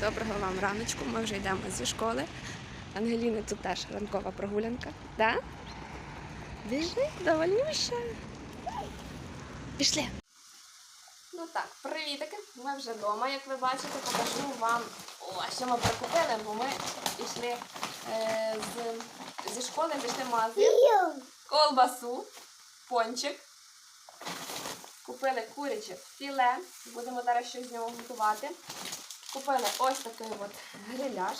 Доброго вам раночку. Ми вже йдемо зі школи. Ангеліни тут теж ранкова прогулянка. Да? Біжи, довольнюща. Пішли. Ну так, привітики. Ми вже вдома, як ви бачите, покажу вам, о, що ми прикупили, бо ми пішли е, з, зі школи, пішли в магазин. Колбасу, пончик. Купили куряче філе. Будемо зараз щось з нього готувати. Купили ось такий от гриляш.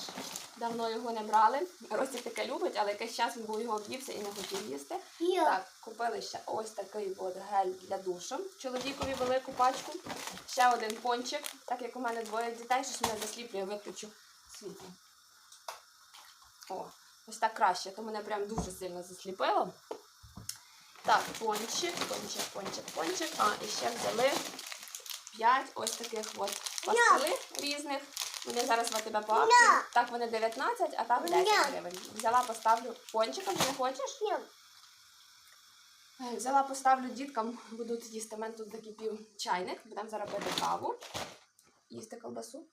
Давно його не брали. Ростик таке любить, але якийсь час він був його об'ївся і не хотів їсти. Так, купили ще ось такий от гель для душу. Чоловікові велику пачку. Ще один пончик. Так як у мене двоє дітей, щось мене засліплює, виключу світло. О, ось так краще, то мене прям дуже сильно засліпило. Так, пончик, пончик, пончик, пончик. А, і ще взяли 5 ось таких от пастили різних. Вони зараз в АТБ по акції. Так вони 19, а так 10 гривень. Взяла, поставлю пончиком, ти не хочеш? Е, Взяла, поставлю діткам, будуть їсти. У мене тут закипів чайник. Будемо зараз пити каву. Їсти колбасу.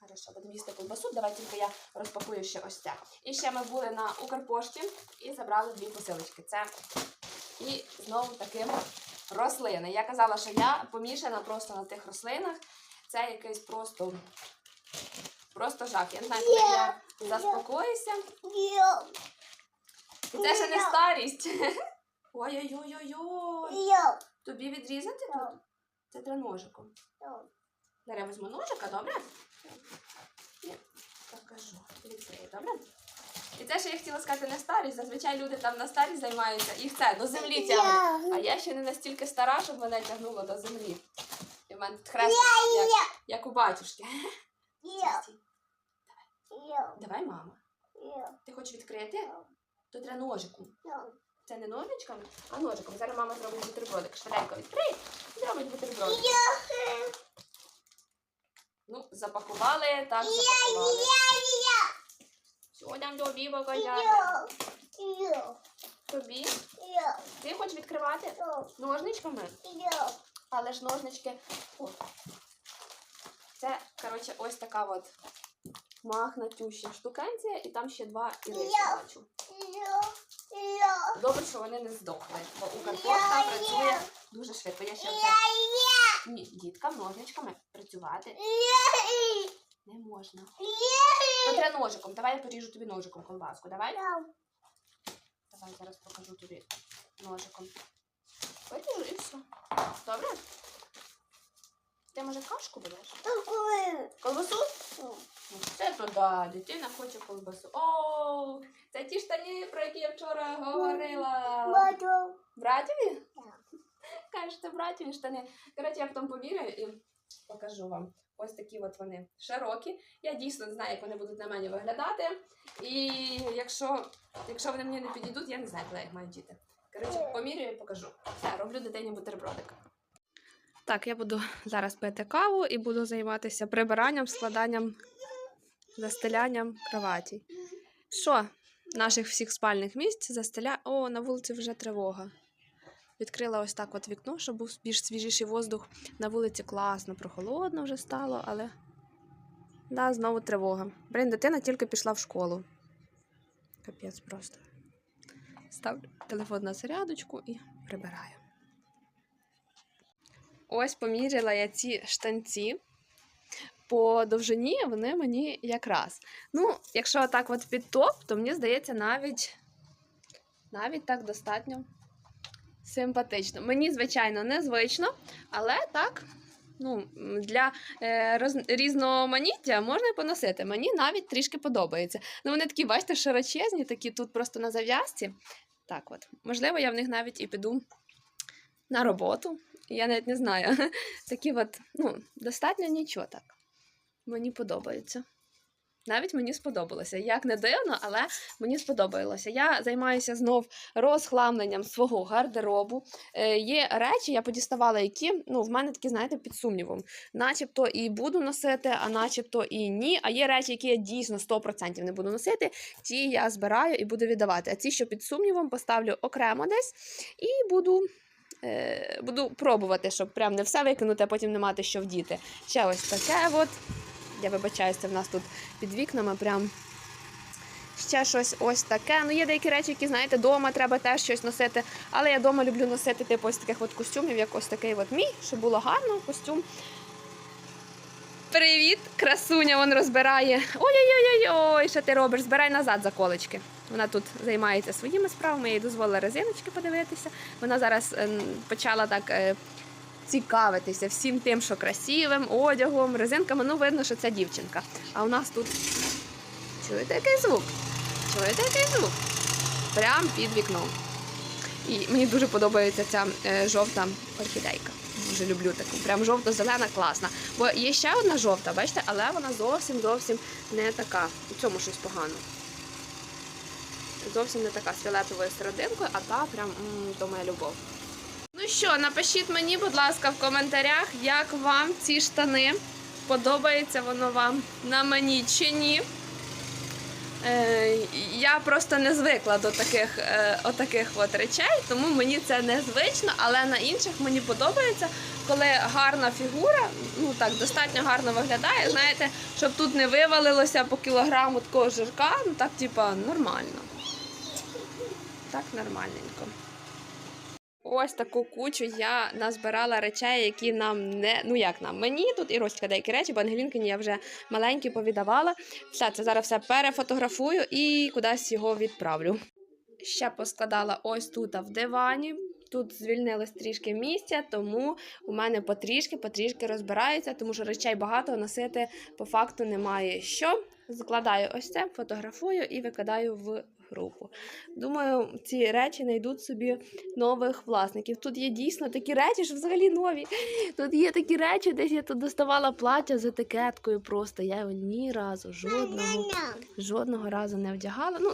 Хорошо, будемо їсти колбасу. Давай тільки я розпакую ще ось це. І ще ми були на Укрпошті і забрали дві посилочки. Це і знову таки рослини. Я казала, що я помішана просто на тих рослинах. Це якийсь просто, просто жах. Я не знаю, коли я заспокоюся. Це ще не старість. Ой-ой-ой-ой-ой. Тобі відрізати тут? Це треба ножиком. Зараз візьму ножика, добре? Покажу. Відкрию, добре? І це, що я хотіла сказати, не старість. Зазвичай люди там на старість займаються і все, до землі тягнуть. А я ще не настільки стара, щоб мене тягнуло до землі. І в мене тут хрест, як, як у батюшки. Стій. Давай, мама. Ти хочеш відкрити? То треба ножиком. Це не ножичками, а ножиком. Зараз мама зробить бутербродик. Швиденько відкрий і зробить бутербродик. Ну, запакували, так, запакували. Сьогодні тобі показати. Тобі. Ти хочеш відкривати ножничками? Але ж ножнички. О. Це, коротше, ось така от махнатюща штукенція, і там ще два іриси бачу. Добре, що вони не здохли, бо у Укрпошта працює дуже швидко. Я ще. Ні, діткам ножничками працювати не можна. То треба ножиком. Давай я поріжу тобі ножиком колбаску. Давай. Давай зараз покажу тобі ножиком. Виріжу і все. Добре? Ти може кашку будеш? Колбасу? Ну, Це то да, дитина хоче колбасу. О, це ті штані, про які я вчора говорила. Братіві? Кажете, братіві штани. Коротше, я потім поміряю і покажу вам. Ось такі от вони широкі. Я дійсно не знаю, як вони будуть на мені виглядати. І якщо, якщо вони мені не підійдуть, я не знаю, я їх маю діти. Коротше, поміряю і покажу. Все, роблю дитині бутербродик. Так, я буду зараз пити каву і буду займатися прибиранням, складанням, застелянням кроваті. Що? Наших всіх спальних місць застеля. О, на вулиці вже тривога. Відкрила ось так от вікно, щоб був більш свіжіший воздух. На вулиці класно, прохолодно вже стало, але да, знову тривога. Блін, дитина тільки пішла в школу. Капець просто. Ставлю телефон на зарядочку і прибираю. Ось поміряла я ці штанці. По довжині вони мені якраз. Ну, якщо так от під топ, то мені здається, навіть, навіть так достатньо симпатично. Мені, звичайно, незвично, але так, ну, для е, роз, різноманіття можна і поносити. Мені навіть трішки подобається. Ну, вони такі, бачите, широчезні, такі тут просто на зав'язці. Так от, можливо, я в них навіть і піду на роботу. Я навіть не знаю. Такі от, ну, достатньо нічого так. Мені подобається. Навіть мені сподобалося. Як не дивно, але мені сподобалося. Я займаюся знов розхламленням свого гардеробу. Е, є речі, я подіставала, які ну, в мене такі, знаєте, під сумнівом. Начебто і буду носити, а начебто і ні. А є речі, які я дійсно 100% не буду носити. Ті я збираю і буду віддавати. А ці, що під сумнівом, поставлю окремо десь і буду. Е, буду пробувати, щоб прям не все викинути, а потім не мати що вдіти. Ще ось таке от Я вибачаюся, в нас тут під вікнами прям ще щось ось таке. Ну, є деякі речі, які, знаєте, вдома треба теж щось носити. Але я вдома люблю носити типу ось таких от костюмів, як ось такий от мій, щоб було гарно костюм. Привіт, красуня, вон розбирає. Ой-ой-ой, що ти робиш? Збирай назад заколочки. Вона тут займається своїми справами, я їй дозволила резиночки подивитися. Вона зараз ем, почала так е, цікавитися всім тим, що красивим, одягом, резинками. Ну, видно, що це дівчинка. А у нас тут чуєте який звук? Чуєте який звук? Прям під вікном. І мені дуже подобається ця е, жовта орхідейка. Дуже люблю таку. Прям жовто-зелена, класна. Бо є ще одна жовта, бачите, але вона зовсім зовсім не така. У цьому щось погано. Зовсім не така з фіолетовою серединкою, а та прям м, то моя любов. Що, напишіть мені, будь ласка, в коментарях, як вам ці штани. Подобається воно вам на мені чи ні. Е, я просто не звикла до таких, е, отаких от речей, тому мені це незвично, але на інших мені подобається, коли гарна фігура, ну так, достатньо гарно виглядає. Знаєте, щоб тут не вивалилося по кілограму такого жирка, ну так, типа, нормально. Так, нормальненько. Ось таку кучу я назбирала речей, які нам не. Ну як нам? Мені тут і Ростка деякі речі, бо Ангелінкині я вже маленькі повідавала. Все, це зараз все перефотографую і кудись його відправлю. Ще поскладала ось тут в дивані. Тут звільнилось трішки місця, тому у мене потрішки, потрішки розбирається, тому що речей багато носити по факту немає що. Закладаю ось це, фотографую і викидаю в групу. Думаю, ці речі знайдуть собі нових власників. Тут є дійсно такі речі, що взагалі нові. Тут є такі речі, десь я тут доставала плаття з етикеткою просто. Я його ні разу, жодного, жодного разу не вдягала. Ну,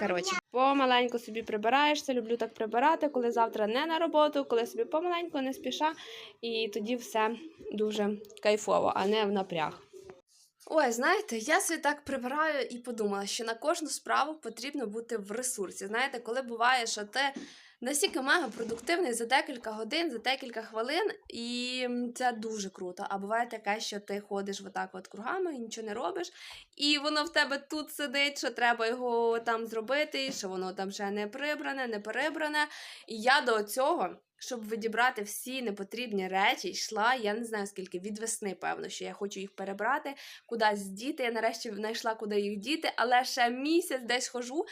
коротше, помаленьку собі прибираєшся, люблю так прибирати, коли завтра не на роботу, коли собі помаленьку не спіша, і тоді все дуже кайфово, а не в напряг. Ой, знаєте, я собі так прибираю і подумала, що на кожну справу потрібно бути в ресурсі. Знаєте, коли буває, що ти настільки мега продуктивний за декілька годин, за декілька хвилин, і це дуже круто. А буває таке, що ти ходиш отак от кругами і нічого не робиш, і воно в тебе тут сидить, що треба його там зробити, що воно там ще не прибране, не перебране. І я до цього. Щоб відібрати всі непотрібні речі, йшла, я не знаю скільки, від весни, певно, що я хочу їх перебрати, кудись здіти. Я нарешті знайшла, куди їх діти, але ще місяць десь хожу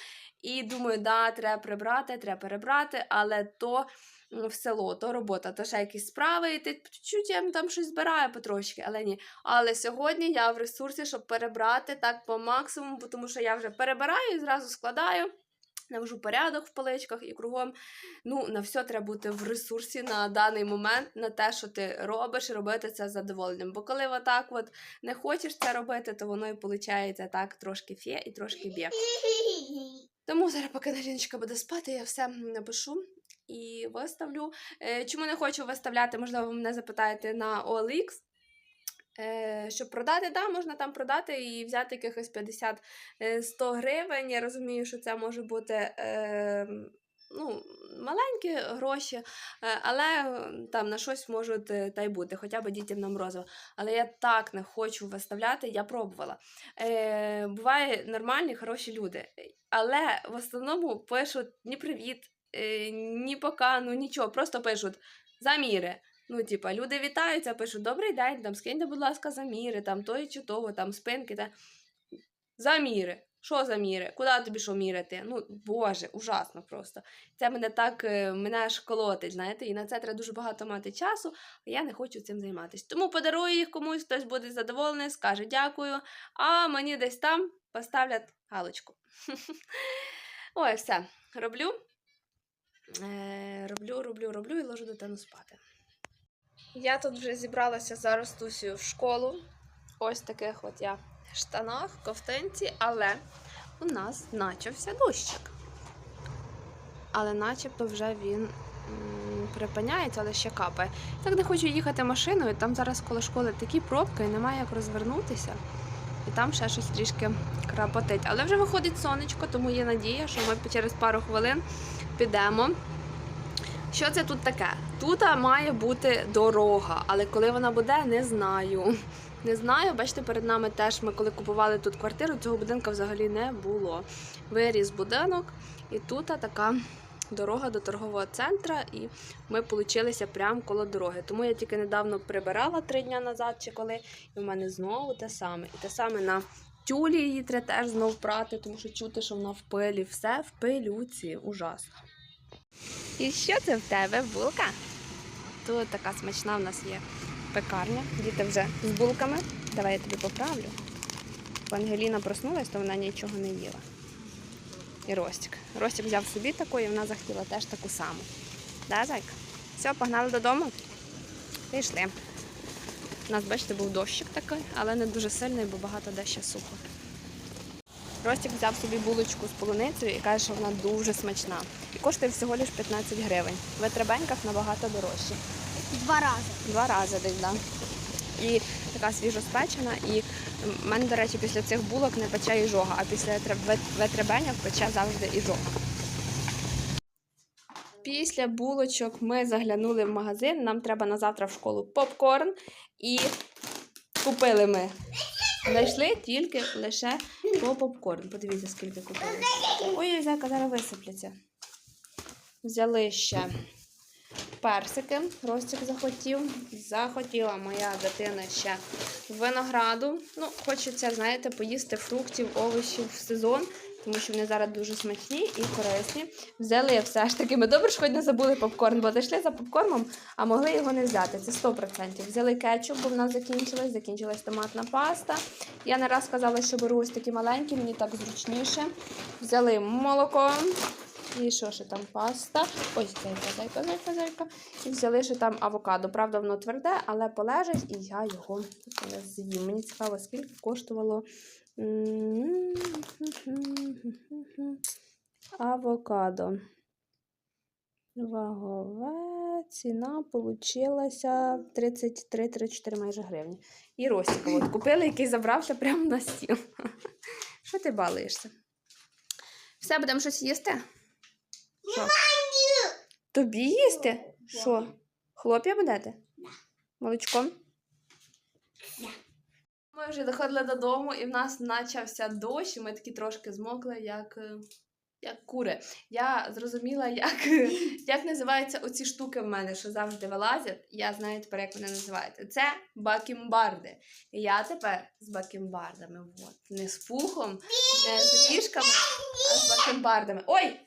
і думаю, да, треба прибрати, треба перебрати, але то в село, то робота, то ще якісь справи, і ти чуть-чуть я там щось збираю потрошки, але ні. Але сьогодні я в ресурсі, щоб перебрати так по максимуму, тому що я вже перебираю і зразу складаю. Навожу порядок в поличках і кругом. Ну, на все треба бути в ресурсі на даний момент, на те, що ти робиш, і робити це з задоволенням. Бо коли отак от не хочеш це робити, то воно і виходить так трошки фє і трошки б'є. Тому зараз, поки Наліночка буде спати, я все напишу і виставлю. Е, Чому не хочу виставляти, можливо, мене запитаєте на OLX. Е, щоб продати, да, можна там продати і взяти якихось 50-100 гривень. Я розумію, що це може бути е, ну, маленькі гроші, е, але е, там на щось можуть е, та й бути, хоча б дітям на морозиво. Але я так не хочу виставляти, я пробувала. Е, буває нормальні, хороші люди. Але в основному пишуть ні привіт, е, ні пока, ну нічого, просто пишуть заміри. Ну, типа, люди вітаються, пишуть добрий день, там скиньте, будь ласка, заміри, там тої чи того, там спинки та заміри. Що заміри? Куди тобі що міряти? Ну, боже, ужасно просто. Це мене так е, мене аж колотить, знаєте, і на це треба дуже багато мати часу, а я не хочу цим займатися. Тому подарую їх комусь, хтось буде задоволений, скаже дякую, а мені десь там поставлять галочку. Ой, все. Роблю. Е, роблю, роблю, роблю і ложу дитину спати. Я тут вже зібралася зараз Тусію в школу. Ось таких от я штанах, ковтинці, але у нас начався дощик. Але начебто вже він припиняється, але ще капає. Так не хочу їхати машиною, там зараз коло школи такі пробки, і немає як розвернутися. І там ще щось трішки крапотить. Але вже виходить сонечко, тому є надія, що ми через пару хвилин підемо Що це тут таке? Тут має бути дорога, але коли вона буде, не знаю. Не знаю, бачите, перед нами теж ми коли купували тут квартиру, цього будинку взагалі не було. Виріс будинок, і тут така дорога до торгового центру, і ми получилися прямо коло дороги. Тому я тільки недавно прибирала три дні назад чи коли, і в мене знову те саме. І те саме на тюлі її треба теж знов прати, тому що чути, що вона в пилі. Все в пилюці. Ужасно. І що це в тебе, булка? Тут така смачна в нас є пекарня. Діти вже з булками. Давай я тобі поправлю. Ангеліна проснулась, то вона нічого не їла. І Ростик. Ростик взяв собі таку, і вона захотіла теж таку саму. Да, зайка? Все, погнали додому. Пішли. У нас, бачите, був дощик такий, але не дуже сильний, бо багато де ще сухо. Ростик взяв собі булочку з полуницею і каже, що вона дуже смачна. І коштує всього лиш 15 гривень. В Етребеньках набагато дорожче. Два рази. Два рази десь, да. І така свіжоспечена. І в мене, до речі, після цих булок не пече іжога, а після етре- пече завжди іжога. Після булочок ми заглянули в магазин. Нам треба на завтра в школу попкорн. І купили ми. Знайшли тільки лише по попкорн. Подивіться, скільки купили. Ой, зайка зараз висипляться. Взяли ще персики. Ростик захотів. Захотіла моя дитина ще винограду. Ну, хочеться, знаєте, поїсти фруктів, овочів в сезон, тому що вони зараз дуже смачні і корисні. Взяли все ж таки. Ми добре ж хоч не забули попкорн, бо зайшли за попкорном, а могли його не взяти. Це 100%. Взяли кетчуп, бо в нас закінчилась, закінчилась томатна паста. Я не раз казала, що беру ось такі маленькі, мені так зручніше. Взяли молоко. І що ще там паста? Ось зайка, зайка, зайка, зайка. І взяли ще там авокадо. Правда, воно тверде, але полежить, і я його з'їм. Мені цікаво, скільки коштувало авокадо. Вагове ціна получилася 33-34 майже гривні. І Ростіка от купили, який забрався прямо на стіл. Що ти балуєшся? Все, будемо щось їсти? Що? Тобі їсти? Що? Хлоп'я будете? Молочком? Ми вже доходили додому, і в нас почався дощ, і ми такі трошки змокли, як, е, як кури. Я зрозуміла, як, як називаються оці штуки в мене, що завжди вилазять. Я знаю тепер, як вони називаються. Це бакімбарди. І я тепер з бакімбардами. От. Не з пухом, не з ріжками, а з бакімбардами. Ой!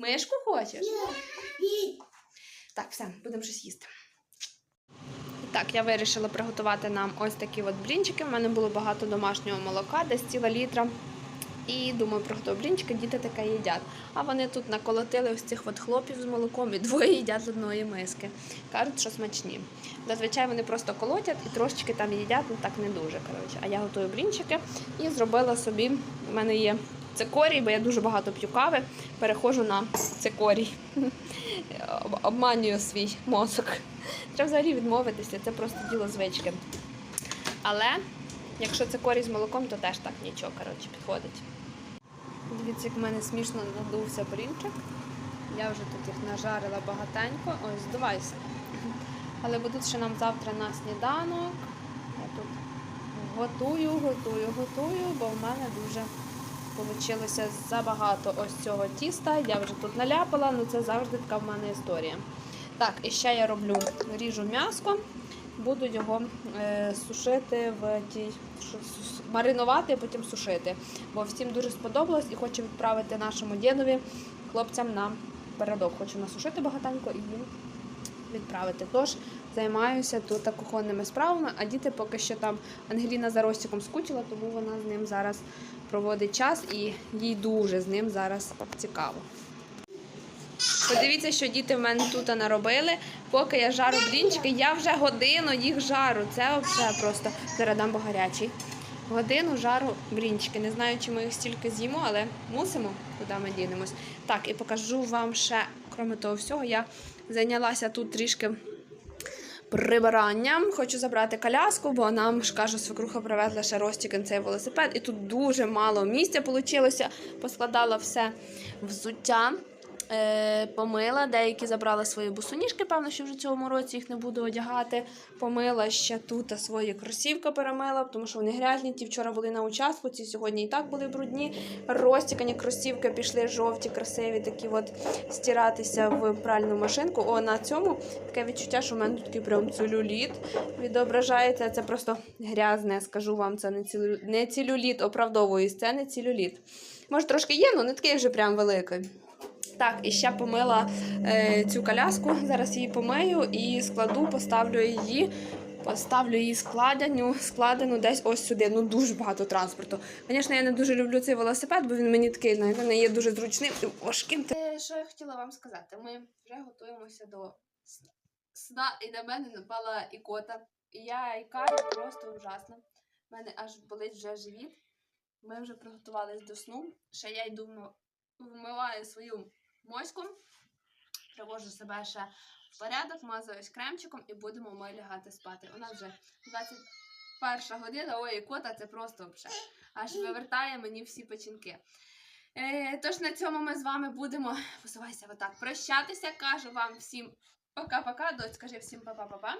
Мишку хочеш? Так, все, будемо щось їсти. Так, я вирішила приготувати нам ось такі от блінчики. У мене було багато домашнього молока, десь ціла літра. І думаю, приготую блінчики, діти таке їдять. А вони тут наколотили ось цих от хлопів з молоком і двоє їдять з одної миски. Кажуть, що смачні. Зазвичай вони просто колотять і трошечки там їдять, ну так не дуже. коротше. А я готую блінчики і зробила собі. У мене є цикорій, бо я дуже багато п'ю кави. Переходжу на цикорій. Об- Обманюю свій мозок. Треба взагалі відмовитися, це просто діло звички. Але якщо це корі з молоком, то теж так нічого, коротше, підходить. Дивіться, як в мене смішно надувся блінчик. Я вже тут їх нажарила багатенько. Ось, здавайся. Але будуть ще нам завтра на сніданок. Я тут готую, готую, готую, бо в мене дуже вийшло забагато ось цього тіста. Я вже тут наляпала, але це завжди така в мене історія. Так, і ще я роблю ріжу м'яско, буду його е, сушити в тій, маринувати, а потім сушити. Бо всім дуже сподобалось і хочу відправити нашому дідові хлопцям на передок. Хочу насушити багатенько і відправити. Тож займаюся тут кухонними справами, а діти поки що там Ангеліна за Ростиком скучила, тому вона з ним зараз проводить час і їй дуже з ним зараз цікаво. Подивіться, що діти в мене тут наробили. Поки я жару блінчики, я вже годину їх жару. Це взагалі просто зараз дам бо гарячий. Годину жару блінчики. Не знаю, чи ми їх стільки з'їмо, але мусимо, куди ми дінемось. Так, і покажу вам ще, крім того всього, я зайнялася тут трішки прибиранням. Хочу забрати коляску, бо нам ж кажу, свекруха привезла ще Ростікин цей велосипед, і тут дуже мало місця вийшло. Поскладала все взуття. Е, помила, деякі забрали свої босоніжки, певно, що вже цьому році їх не буду одягати. Помила ще тут свої кросівки перемила, тому що вони грязні. Ті вчора були на участку, ці сьогодні і так були брудні. Розтікані кросівки пішли жовті, красиві, такі от стиратися в пральну машинку. О, на цьому таке відчуття, що в мене тут такий прям целюліт відображається. Це просто грязне, скажу вам, це не, цілю... не целюліт, оправдовуюсь, це не целюліт. Може, трошки є, але не такий вже прям великий. Так, і ще помила е, цю коляску. Зараз її помию і складу, поставлю її. Поставлю її складеню, складену десь ось сюди. Ну дуже багато транспорту. Звісно, я не дуже люблю цей велосипед, бо він мені такий, знаєте, не є дуже зручним і важким. Е, Що я хотіла вам сказати? Ми вже готуємося до сна- і на мене напала ікота. І я ікаю просто ужасно. У мене аж болить вже живіт. Ми вже приготувались до сну. Ще я йду вм- вмиваю свою моську, привожу себе ще в порядок, мазаюсь кремчиком і будемо ми лягати спати. У нас вже 21 година, ой, кота, це просто вже аж вивертає мені всі печінки. Е, тож на цьому ми з вами будемо посувайся отак, прощатися. Кажу вам всім пока-пока. Дочь, скажи всім па-па-па-па.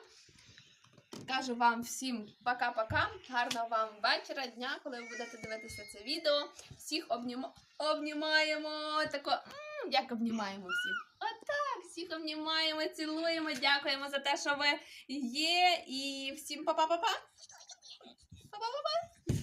Кажу вам всім пока-пока. Гарного вам вечора, дня, коли ви будете дивитися це відео. Всіх обніма... обнімаємо. Тако, м, як обнімаємо всіх? Отак, всіх обнімаємо, цілуємо, дякуємо за те, що ви є. І всім па-па-па-па. Па-па-па-па.